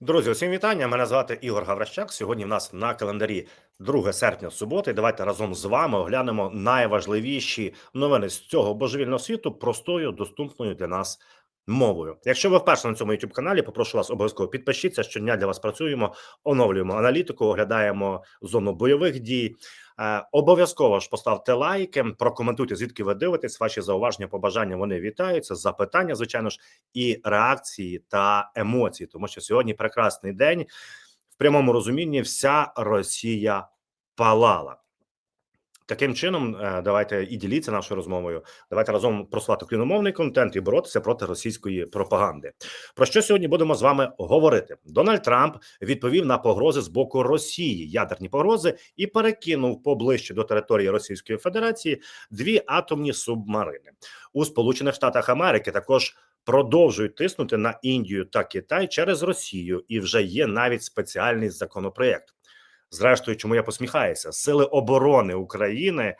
Друзі, усім вітання. Мене звати Ігор Гаврищак. Сьогодні в нас на календарі 2 серпня суботи. Давайте разом з вами оглянемо найважливіші новини з цього божевільного світу простою, доступною для нас мовою. Якщо ви вперше на цьому youtube каналі, попрошу вас обов'язково підпишіться. Щодня для вас працюємо, оновлюємо аналітику, оглядаємо зону бойових дій. Е, обов'язково ж поставте лайки, прокоментуйте, звідки ви дивитесь. Ваші зауваження, побажання вони вітаються. Запитання, звичайно ж, і реакції та емоції, тому що сьогодні прекрасний день в прямому розумінні. Вся Росія палала. Таким чином, е, давайте і діліться нашою розмовою. Давайте разом просувати україномовний контент і боротися проти російської пропаганди. Про що сьогодні будемо з вами говорити? Дональд Трамп відповів на погрози з боку Росії, ядерні погрози, і перекинув поближче до території Російської Федерації дві атомні субмарини у Сполучених Штатах Америки. Також продовжують тиснути на Індію та Китай через Росію, і вже є навіть спеціальний законопроект. Зрештою, чому я посміхаюся, сили оборони України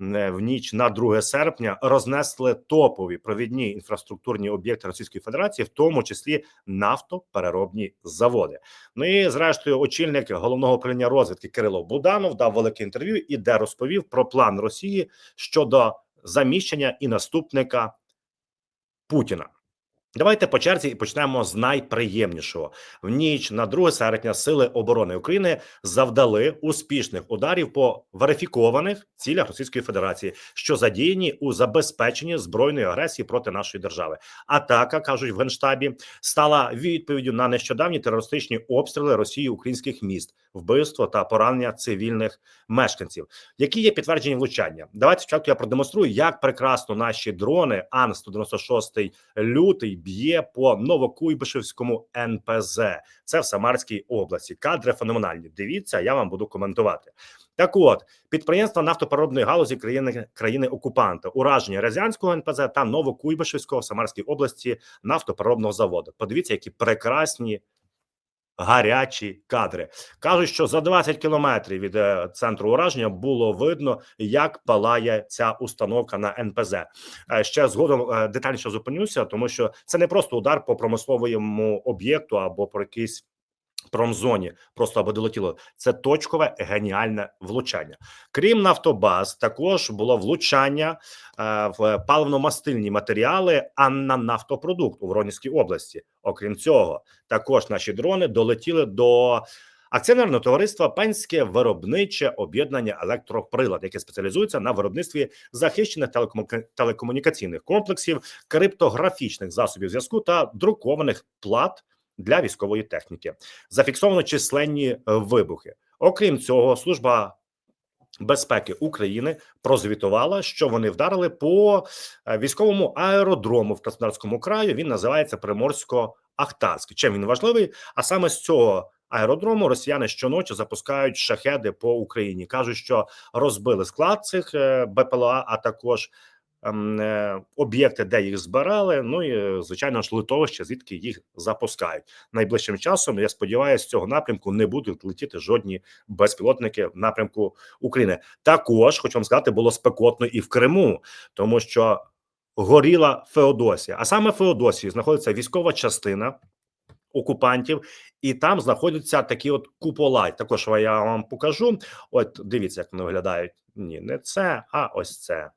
е, в ніч на 2 серпня рознесли топові провідні інфраструктурні об'єкти Російської Федерації, в тому числі нафтопереробні заводи. Ну і зрештою, очільник головного управління розвідки Кирило Буданов дав велике інтерв'ю і де розповів про план Росії щодо заміщення і наступника Путіна. Давайте по черзі і почнемо з найприємнішого в ніч на 2 серпня сили оборони України завдали успішних ударів по верифікованих цілях Російської Федерації, що задіяні у забезпеченні збройної агресії проти нашої держави. Атака кажуть в генштабі стала відповіддю на нещодавні терористичні обстріли Росії українських міст, вбивство та поранення цивільних мешканців, які є підтверджені влучання. Давайте спочатку я продемонструю, як прекрасно наші дрони Ан 196 лютий б'є по Новокуйбишевському НПЗ. Це в Самарській області. Кадри феноменальні. Дивіться, я вам буду коментувати. Так, от підприємства нафтопереробної галузі країни країни окупанта, ураження Рязанського НПЗ та Новокуйбишевського в Самарській області нафтопереробного заводу. Подивіться, які прекрасні гарячі кадри. Кажуть, що за 20 кілометрів від е, центру ураження було видно, як палає ця установка на НПЗ. Е, Ще згодом е, детальніше зупинюся, тому що це не просто удар по промисловому об'єкту або по якійсь промзоні, просто або долетіло. Це точкове геніальне влучання. Крім нафтобаз, також було влучання в паливно-мастильні матеріали, а на нафтопродукт у Воронезькій області. Окрім цього, також наші дрони долетіли до. Акціонерного товариства Пенське виробниче об'єднання електроприлад, яке спеціалізується на виробництві захищених телекомунікаційних комплексів, криптографічних засобів зв'язку та друкованих плат для військової техніки. Зафіксовано численні е, вибухи. Окрім цього, служба безпеки України прозвітувала, що вони вдарили по е, військовому аеродрому в Краснодарському краї. Він називається Приморсько-Ахтарський. Чим він важливий? А саме з цього. Аеродрому росіяни щоночі запускають шахеди по Україні. кажуть, що розбили склад цих е, БПЛА, а також об'єкти, де їх збирали. Ну і е, звичайно ж литовище, звідки їх запускають найближчим часом. Я сподіваюся, з цього напрямку не будуть летіти жодні безпілотники в напрямку України. Також хочу вам сказати, було спекотно і в Криму, тому що горіла Феодосія. А саме Феодосії знаходиться військова частина. Окупантів, і там знаходяться такі от купола. Також я вам покажу. От дивіться, як вони виглядають. Ні, не це, а ось це.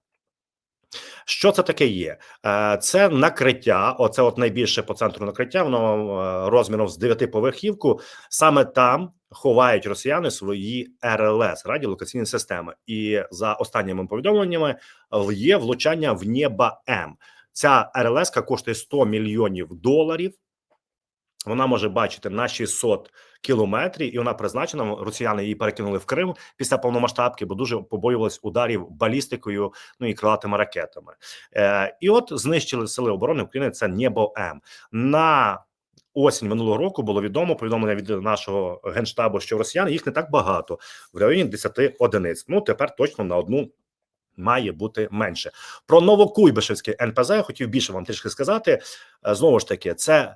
Що це таке є? Е, Це накриття. Оце от найбільше по центру накриття. Воно е, розміром з дев'ятиповерхівку. Саме там ховають росіяни свої РЛС радіолокаційні системи. І за останніми повідомленнями є влучання в небо М. Ця РЛС коштує 100 мільйонів доларів. Вона може бачити на 600 кілометрів, і вона призначена. Росіяни її перекинули в Крим після повномасштабки, бо дуже побоювались ударів балістикою, ну і крилатими ракетами. Е, і от знищили сили оборони України. Це небо М на осінь минулого року. Було відомо повідомлення від нашого генштабу, що росіян їх не так багато в районі 10 одиниць. Ну тепер точно на одну. Має бути менше про Новокуйбишевське НПЗ. Я хотів більше вам трішки сказати. Е, Знову ж таки, це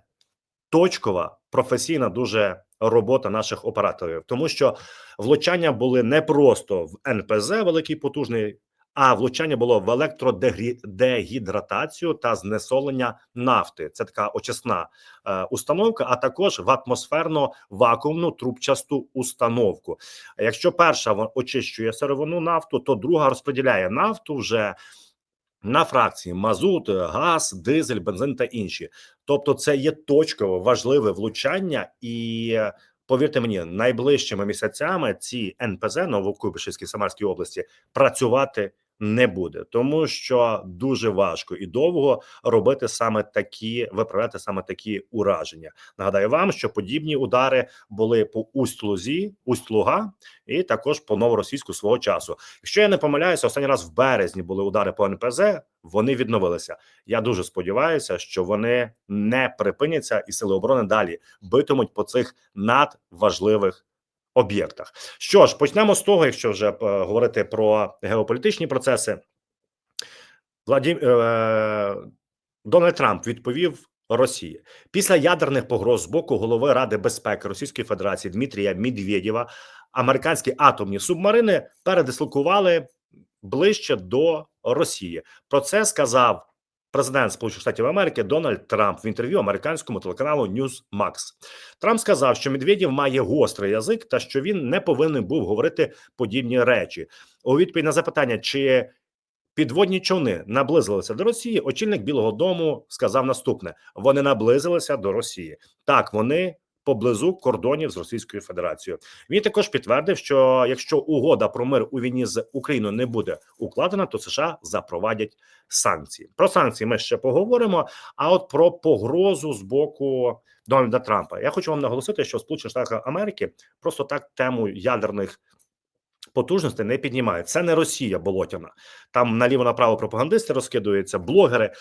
точкова професійна дуже робота наших операторів, тому що влучання були не просто в НПЗ великий потужний, а влучання було в електродегідратацію та знесолення нафти. Це така очисна е, установка, а також в атмосферно вакуумну трубчасту установку. Якщо перша очищує сировину нафту, то друга розподіляє нафту вже на фракції мазут, газ, дизель, бензин та інші. Тобто, це є точкове важливе влучання, і повірте мені, найближчими місяцями ці НПЗ Новокуйбишевській Самарській області працювати не буде, тому що дуже важко і довго робити саме такі виправляти саме такі ураження. Нагадаю вам, що подібні удари були по Усть-Лузі, Усть-Луга і також по новоросійську свого часу. Якщо я не помиляюся, останній раз в березні були удари по НПЗ. Вони відновилися. Я дуже сподіваюся, що вони не припиняться, і сили оборони далі битимуть по цих надважливих об'єктах. Що ж, почнемо з того, якщо вже е, говорити про геополітичні процеси. Владі... Е... Дональд Трамп відповів Росії після ядерних погроз з боку голови Ради безпеки Російської Федерації Дмитрія Медведєва. Американські атомні субмарини передислокували ближче до Росії. Про це сказав президент Сполучених Штатів Америки Дональд Трамп в інтерв'ю американському телеканалу Newsmax. Трамп сказав, що Медведєв має гострий язик та що він не повинен був говорити подібні речі. У відповідь на запитання, чи підводні човни наблизилися до Росії. Очільник Білого Дому сказав наступне: вони наблизилися до Росії. Так, вони поблизу кордонів з Російською Федерацією. Він також підтвердив, що якщо угода про мир у війні з Україною не буде укладена, то США запровадять санкції. Про санкції ми ще поговоримо. А от про погрозу з боку Дональда Трампа я хочу вам наголосити, що Сполучені Штати Америки просто так тему ядерних. Потужностей не піднімають. Це не Росія болотяна. Там наліво направо пропагандисти розкидуються, блогери.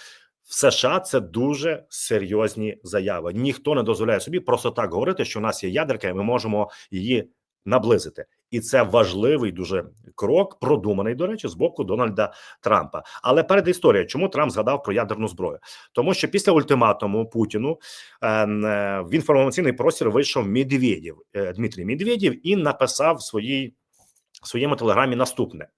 В США це дуже серйозні заяви. Ніхто не дозволяє собі просто так говорити, що в нас є ядерка, і ми можемо її наблизити. І це важливий дуже крок, продуманий, до речі, з боку Дональда Трампа. Але перед історією, чому Трамп згадав про ядерну зброю? Тому що після ультиматуму Путіну е, е, в інформаційний простір вийшов Медведєв, е, Дмитрій Медведєв і написав в своїй своєму телеграмі наступне.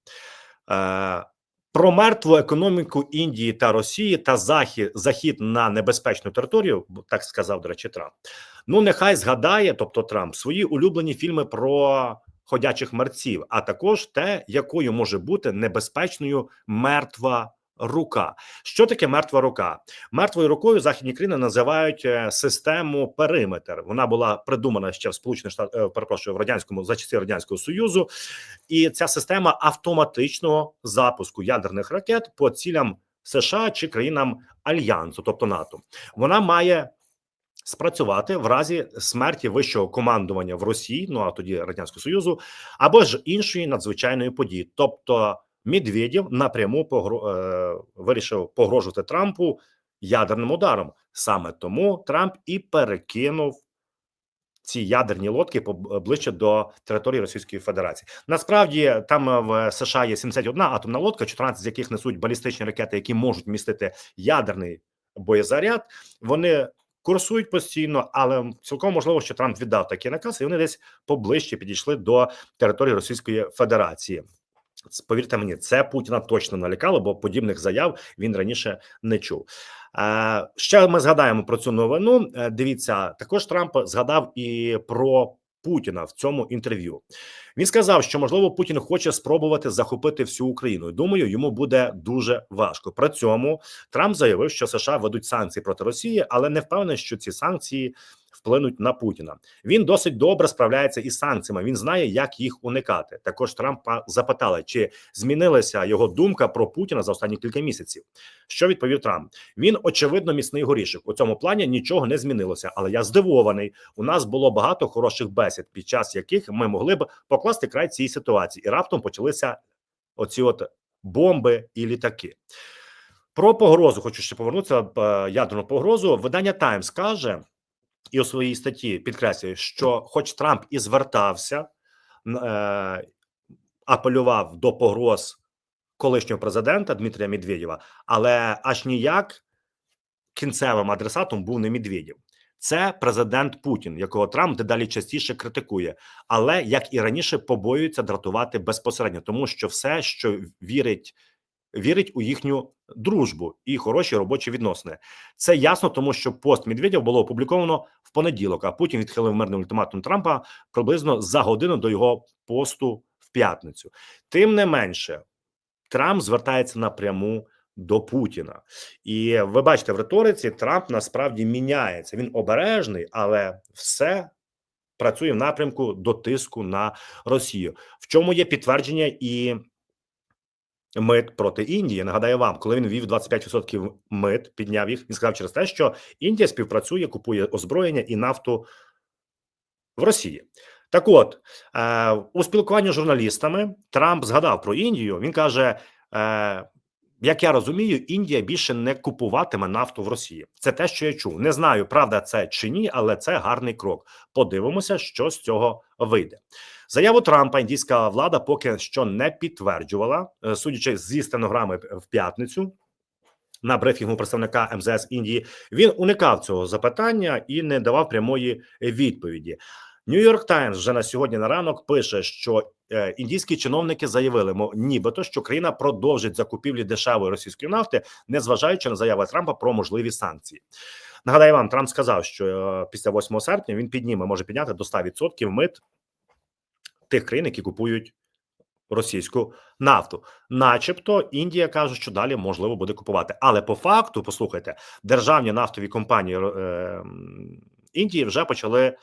Про мертву економіку Індії та Росії та захід захід на небезпечну територію, так сказав до речі, Трамп. Ну нехай згадає, тобто Трамп, свої улюблені фільми про ходячих мерців, а також те, якою може бути небезпечною мертва рука. Що таке мертва рука? Мертвою рукою західні країни називають е, систему периметр. Вона була придумана ще в Сполучених Штатах, е, перепрошую, в радянському за часи радянського союзу, і ця система автоматичного запуску ядерних ракет по цілям США чи країнам альянсу, тобто НАТО, вона має. Спрацювати в разі смерті вищого командування в Росії, ну а тоді радянського союзу, або ж іншої надзвичайної події, тобто Медведєв напряму погро... е... вирішив погрожувати Трампу ядерним ударом. Саме тому Трамп і перекинув ці ядерні лодки ближче до території Російської Федерації. Насправді там в США є 71 атомна лодка, 14 з яких несуть балістичні ракети, які можуть містити ядерний боєзаряд. Вони курсують постійно, але цілком можливо, що Трамп віддав такий наказ, і вони десь поближче підійшли до території Російської Федерації. Повірте мені, це Путіна точно налякало, бо подібних заяв він раніше не чув. Ще ми згадаємо про цю новину. Е, дивіться, також Трамп згадав і про Путіна в цьому інтерв'ю. Він сказав, що можливо Путін хоче спробувати захопити всю Україну. Думаю, йому буде дуже важко. При цьому Трамп заявив, що США ведуть санкції проти Росії, але не впевнений, що ці санкції вплинуть на Путіна. Він досить добре справляється із санкціями. Він знає, як їх уникати. Також Трампа запитали, чи змінилася його думка про Путіна за останні кілька місяців. Що відповів Трамп? Він очевидно міцний горішок. У цьому плані нічого не змінилося, але я здивований. У нас було багато хороших бесід, під час яких ми могли б покласти край цій ситуації, і раптом почалися оці от бомби і літаки. Про погрозу хочу ще повернутися. Е, ядерну погрозу. Видання Таймс каже і у своїй статті підкреслює, що, хоч Трамп і звертався, е, апелював до погроз колишнього президента Дмитрія Медведєва, але аж ніяк кінцевим адресатом був не Медведєв. Це президент Путін, якого Трамп дедалі частіше критикує, але як і раніше побоюється дратувати безпосередньо, тому що все, що вірить. Вірить у їхню дружбу і хороші робочі відносини. Це ясно, тому що пост Медведєв було опубліковано в понеділок. А Путін відхилив мирний ультиматум Трампа приблизно за годину до його посту в п'ятницю. Тим не менше, Трамп звертається напряму до Путіна, і ви бачите, в риториці Трамп насправді міняється. Він обережний, але все працює в напрямку до тиску на Росію. В чому є підтвердження і мит проти Індії? Нагадаю вам, коли він ввів 25% мит, підняв їх. Він сказав через те, що Індія співпрацює, купує озброєння і нафту в Росії. Так, от е, у спілкуванні з журналістами Трамп згадав про Індію. Він каже: е, як я розумію, Індія більше не купуватиме нафту в Росії. Це те, що я чув. Не знаю, правда це чи ні, але це гарний крок. Подивимося, що з цього вийде. Заяву Трампа індійська влада поки що не підтверджувала, е, судячи зі стенограми в п'ятницю. На брифінгу представника МЗС Індії він уникав цього запитання і не давав прямої відповіді. Нью-Йорк Таймс вже на сьогодні на ранок пише, що е, індійські чиновники заявили, нібито що країна продовжить закупівлі дешевої російської нафти, незважаючи на заяви Трампа про можливі санкції. Нагадаю вам, Трамп сказав, що е, після 8 серпня він підніме, може підняти до 100% мит тих країн, які купують російську нафту, начебто, Індія каже, що далі можливо буде купувати. Але по факту, послухайте, державні нафтові компанії е, Індії вже почали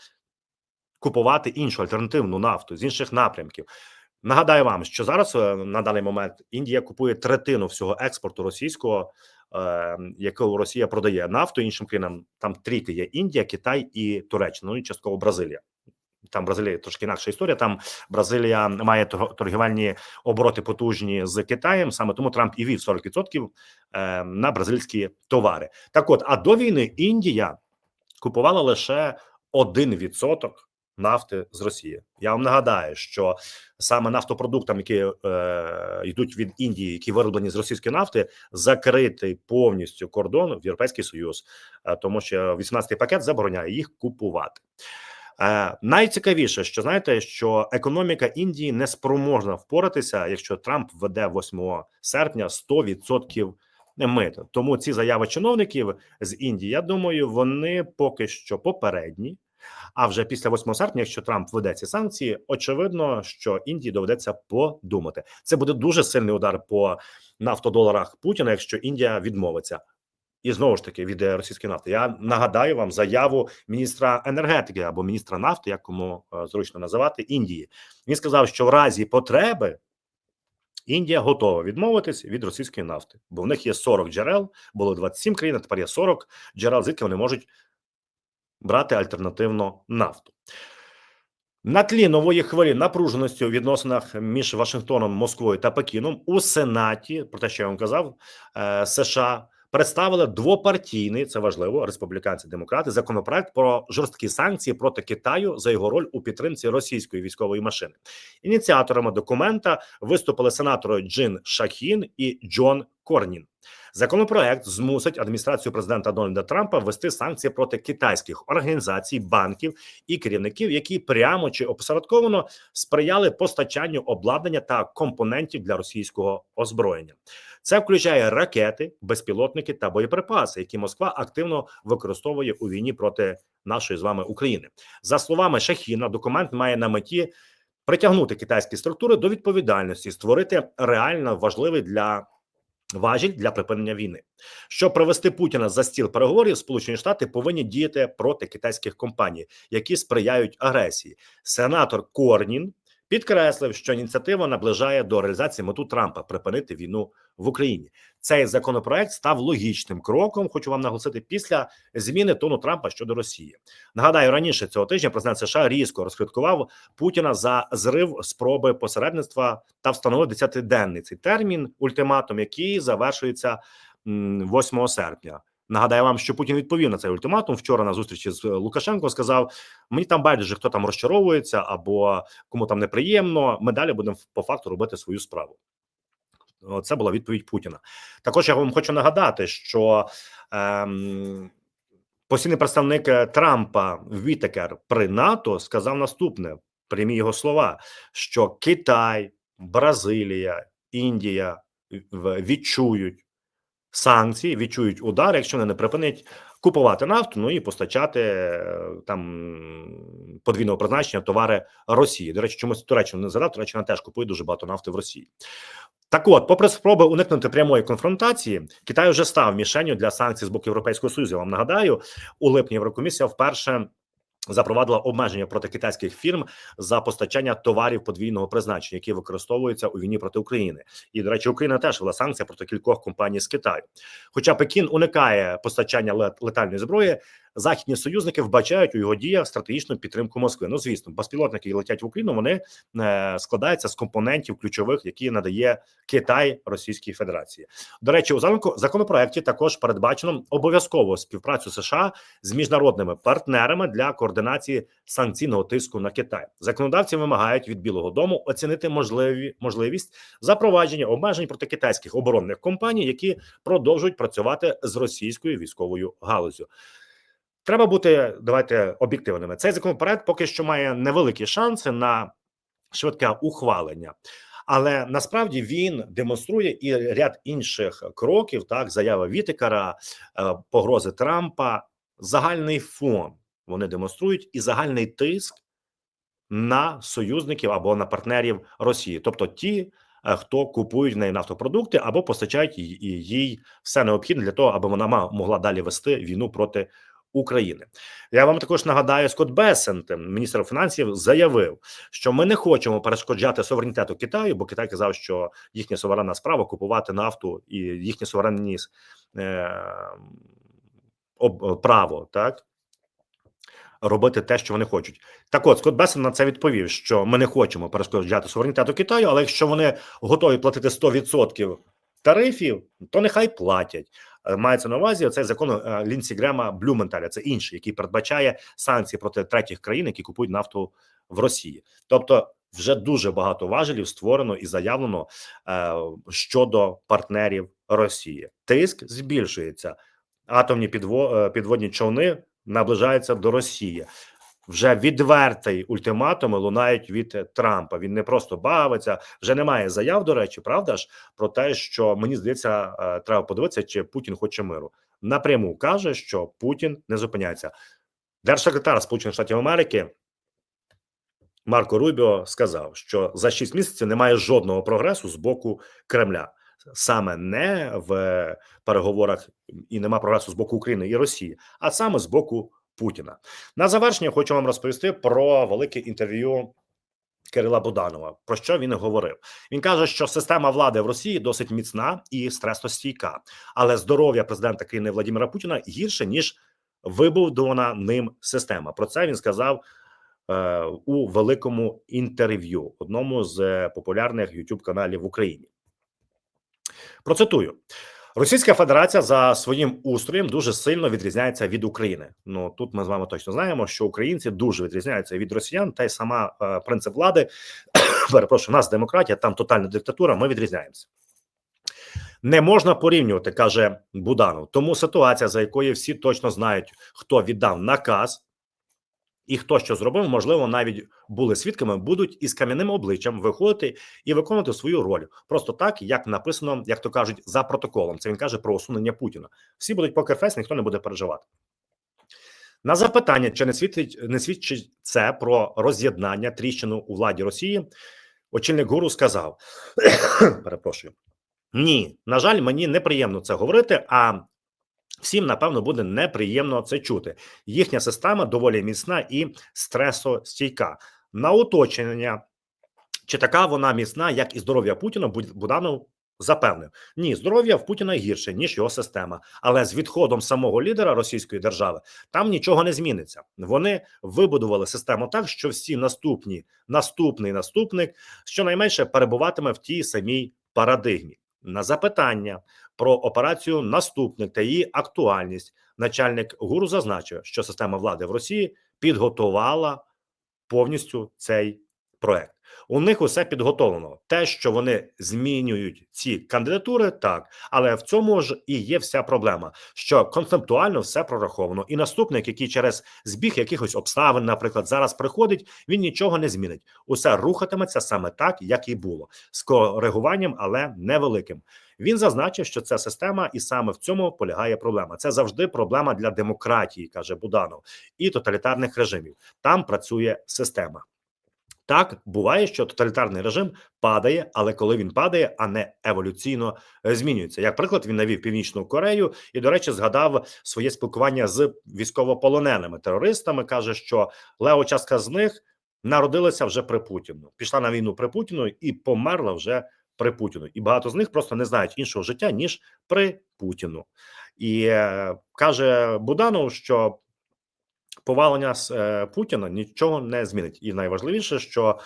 купувати іншу альтернативну нафту з інших напрямків. Нагадаю вам, що зараз е, на даний момент Індія купує третину всього експорту російського, е, якого Росія продає нафту іншим країнам. Там трійки є Індія, Китай і Туреччина, ну і частково Бразилія. Там Бразилія трошки інакша історія. Там Бразилія має торгівельні обороти потужні з Китаєм. Саме тому Трамп і вів 40% е, на бразильські товари. Так, от а до війни Індія купувала лише 1% нафти з Росії. Я вам нагадаю, що саме нафтопродуктам, які е, йдуть від Індії, які вироблені з російської нафти, закритий повністю кордон в Європейський Союз, е, тому що 18-й пакет забороняє їх купувати. Е, найцікавіше, що знаєте, що економіка Індії не спроможна впоратися, якщо Трамп введе 8 серпня 100% мит. Тому ці заяви чиновників з Індії, я думаю, вони поки що попередні. А вже після 8 серпня, якщо Трамп введе ці санкції, очевидно, що Індії доведеться подумати. Це буде дуже сильний удар по нафтодоларах Путіна, якщо Індія відмовиться. І знову ж таки від російської нафти. Я нагадаю вам заяву міністра енергетики або міністра нафти, як кому е, зручно називати Індії. Він сказав, що в разі потреби Індія готова відмовитись від російської нафти, бо в них є 40 джерел, було 27 країн, а тепер є 40 джерел, звідки вони можуть брати альтернативну нафту. На тлі нової хвилі напруженості у відносинах між Вашингтоном, Москвою та Пекіном у Сенаті, про те, що я вам казав, е, США представили двопартійний це важливо. Республіканці демократи законопроект про жорсткі санкції проти Китаю за його роль у підтримці російської військової машини. Ініціаторами документа виступили сенатори Джин Шахін і Джон Корнін. Законопроект змусить адміністрацію президента Дональда Трампа ввести санкції проти китайських організацій, банків і керівників, які прямо чи опосередковано сприяли постачанню обладнання та компонентів для російського озброєння. Це включає ракети, безпілотники та боєприпаси, які Москва активно використовує у війні проти нашої з вами України. За словами Шахіна, документ має на меті. Притягнути китайські структури до відповідальності, створити реально важливий для важіль для припинення війни. Щоб провести Путіна за стіл переговорів, Сполучені Штати повинні діяти проти китайських компаній, які сприяють агресії. Сенатор Корнін підкреслив, що ініціатива наближає до реалізації мету Трампа припинити війну в Україні. Цей законопроект став логічним кроком. Хочу вам наголосити після зміни тону Трампа щодо Росії. Нагадаю, раніше цього тижня президент США різко розкриткував Путіна за зрив спроби посередництва та встановив 10-денний цей термін ультиматум, який завершується 8 серпня. Нагадаю вам, що Путін відповів на цей ультиматум вчора на зустрічі з Лукашенко. Сказав: мені там байдуже, хто там розчаровується або кому там неприємно. Ми далі будемо по факту робити свою справу. Це була відповідь Путіна. Також я вам хочу нагадати, що ем, Постійний представник е, Трампа Вітекер при НАТО сказав наступне: прямі його слова, що Китай, Бразилія, Індія відчують санкції, відчують удар, якщо вони не припинять купувати нафту, ну і постачати е, там подвійного призначення товари Росії. До речі, чомусь Туреччину не згадав, Туреччина теж купує дуже багато нафти в Росії. Так от, попри спроби уникнути прямої конфронтації, Китай вже став мішенню для санкцій з боку Європейського Союзу. Я вам нагадаю, у липні Єврокомісія вперше запровадила обмеження проти китайських фірм за постачання товарів подвійного призначення, які використовуються у війні проти України. І до речі, Україна теж вела санкція проти кількох компаній з Китаю. Хоча Пекін уникає постачання лет- летальної зброї, західні союзники вбачають у його діях стратегічну підтримку Москви. Ну звісно, безпілотники, летять в Україну, вони е, складаються з компонентів ключових, які надає Китай Російській Федерації. До речі, у закону- законопроекті також передбачено обов'язкову співпрацю США з міжнародними партнерами для координації санкційного тиску на Китай. Законодавці вимагають від Білого Дому оцінити можливі можливість запровадження обмежень проти китайських оборонних компаній, які продовжують працювати з російською військовою галузю. Треба бути давайте об'єктивними. Цей законопроект поки що має невеликі шанси на швидке ухвалення. Але насправді він демонструє і ряд інших кроків, так заява Вітикара, е, погрози Трампа, загальний фон вони демонструють і загальний тиск на союзників або на партнерів Росії, тобто ті, е, хто купують в неї нафтопродукти або постачають їй- все необхідне для того, аби вона могла далі вести війну проти України. Я вам також нагадаю, Скотт Бесент, міністр фінансів, заявив, що ми не хочемо перешкоджати суверенітету Китаю, бо Китай казав, що їхня суверенна справа купувати нафту і їхнє суверенні е, право, так робити те, що вони хочуть. Так от Скотт Бесен на це відповів, що ми не хочемо перешкоджати суверенітету Китаю, але якщо вони готові платити 100% тарифів, то нехай платять. Е, Мається на увазі цей закон е, Лінсі Грема Блюменталя, це інший, який передбачає санкції проти третіх країн, які купують нафту в Росії. Тобто, вже дуже багато важелів створено і заявлено е, щодо партнерів Росії. Тиск збільшується. Атомні підво, підводні човни наближаються до Росії. Вже відвертий ультиматуми лунають від Трампа. Він не просто бавиться, вже немає заяв. До речі, правда ж про те, що мені здається, е, треба подивитися, чи Путін хоче миру. Напряму каже, що Путін не зупиняється. Держсекретар Сполучених Штатів Америки Марко Рубіо сказав, що за 6 місяців немає жодного прогресу з боку Кремля, саме не в переговорах і нема прогресу з боку України і Росії, а саме з боку Путіна. На завершення хочу вам розповісти про велике інтерв'ю. Кирила Буданова про що він говорив? Він каже, що система влади в Росії досить міцна і стресостійка, але здоров'я президента країни Владимира Путіна гірше ніж вибудована ним система. Про це він сказав е, у великому інтерв'ю, одному з е, популярних youtube каналів в Україні. Процитую. Російська Федерація за своїм устроєм дуже сильно відрізняється від України. Ну тут ми з вами точно знаємо, що українці дуже відрізняються від росіян, та й сама е, принцип влади. перепрошую, нас демократія, там тотальна диктатура. Ми відрізняємося. Не можна порівнювати, каже Буданов. Тому ситуація, за якою всі точно знають, хто віддав наказ і хто що зробив, можливо, навіть були свідками, будуть із кам'яним обличчям виходити і виконувати свою роль. Просто так, як написано, як то кажуть, за протоколом. Це він каже про усунення Путіна. Всі будуть покерфест, ніхто не буде переживати. На запитання, чи не свідчить, не свідчить це про роз'єднання тріщину у владі Росії, очільник гуру сказав: перепрошую. Ні, на жаль, мені неприємно це говорити. А всім, напевно, буде неприємно це чути. Їхня система доволі міцна і стресостійка. На уточнення, чи така вона міцна, як і здоров'я Путіна, Буд- Буданов запевнив: ні, здоров'я в Путіна гірше, ніж його система. Але з відходом самого лідера Російської держави там нічого не зміниться. Вони вибудували систему так, що всі наступні, наступний наступник щонайменше перебуватиме в тій самій парадигмі. На запитання про операцію наступник та її актуальність. Начальник гуру зазначив, що система влади в Росії підготувала повністю цей проект. У них усе підготовлено. Те, що вони змінюють ці кандидатури, так, але в цьому ж і є вся проблема, що концептуально все прораховано. І наступник, який через збіг якихось обставин, наприклад, зараз приходить, він нічого не змінить. Усе рухатиметься саме так, як і було, з коригуванням, але невеликим. Він зазначив, що це система, і саме в цьому полягає проблема. Це завжди проблема для демократії, каже Буданов, і тоталітарних режимів. Там працює система. Так буває, що тоталітарний режим падає, але коли він падає, а не еволюційно е, змінюється. Як приклад, він навів північну Корею і, до речі, згадав своє спілкування з військовополоненими терористами. каже, що лева частка з них народилася вже при Путіну, пішла на війну при Путіну і померла вже при Путіну. І багато з них просто не знають іншого життя ніж при Путіну. І е, каже Буданов, що повалення з е, Путіна нічого не змінить. І найважливіше, що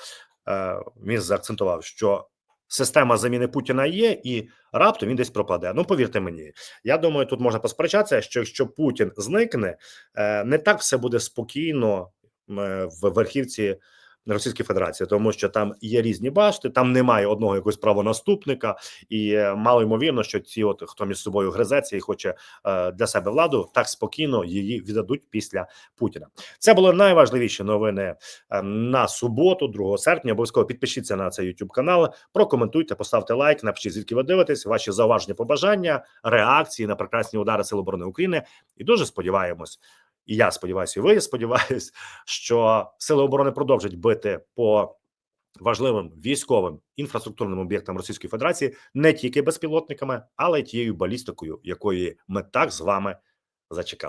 е, він заакцентував, що система заміни Путіна є, і раптом він десь пропаде. Ну повірте мені, я думаю, тут можна посперечатися, що якщо Путін зникне, е, не так все буде спокійно в верхівці. Російської Федерації, тому що там є різні башти, там немає одного якогось правонаступника, і е, мало ймовірно, що ці, от хто між собою гризеться і хоче е, для себе владу, так спокійно її віддадуть після Путіна. Це були найважливіші новини е, на суботу, 2 серпня. Обов'язково підпишіться на цей YouTube канал, прокоментуйте, поставте лайк, напишіть звідки ви дивитесь, ваші зауваження, побажання, реакції на прекрасні удари Сил оборони України. І дуже сподіваємось. І я сподіваюся, і ви сподіваюсь, що сили оборони продовжать бити по важливим військовим інфраструктурним об'єктам Російської Федерації не тільки безпілотниками, але й тією балістикою, якої ми так з вами зачекали.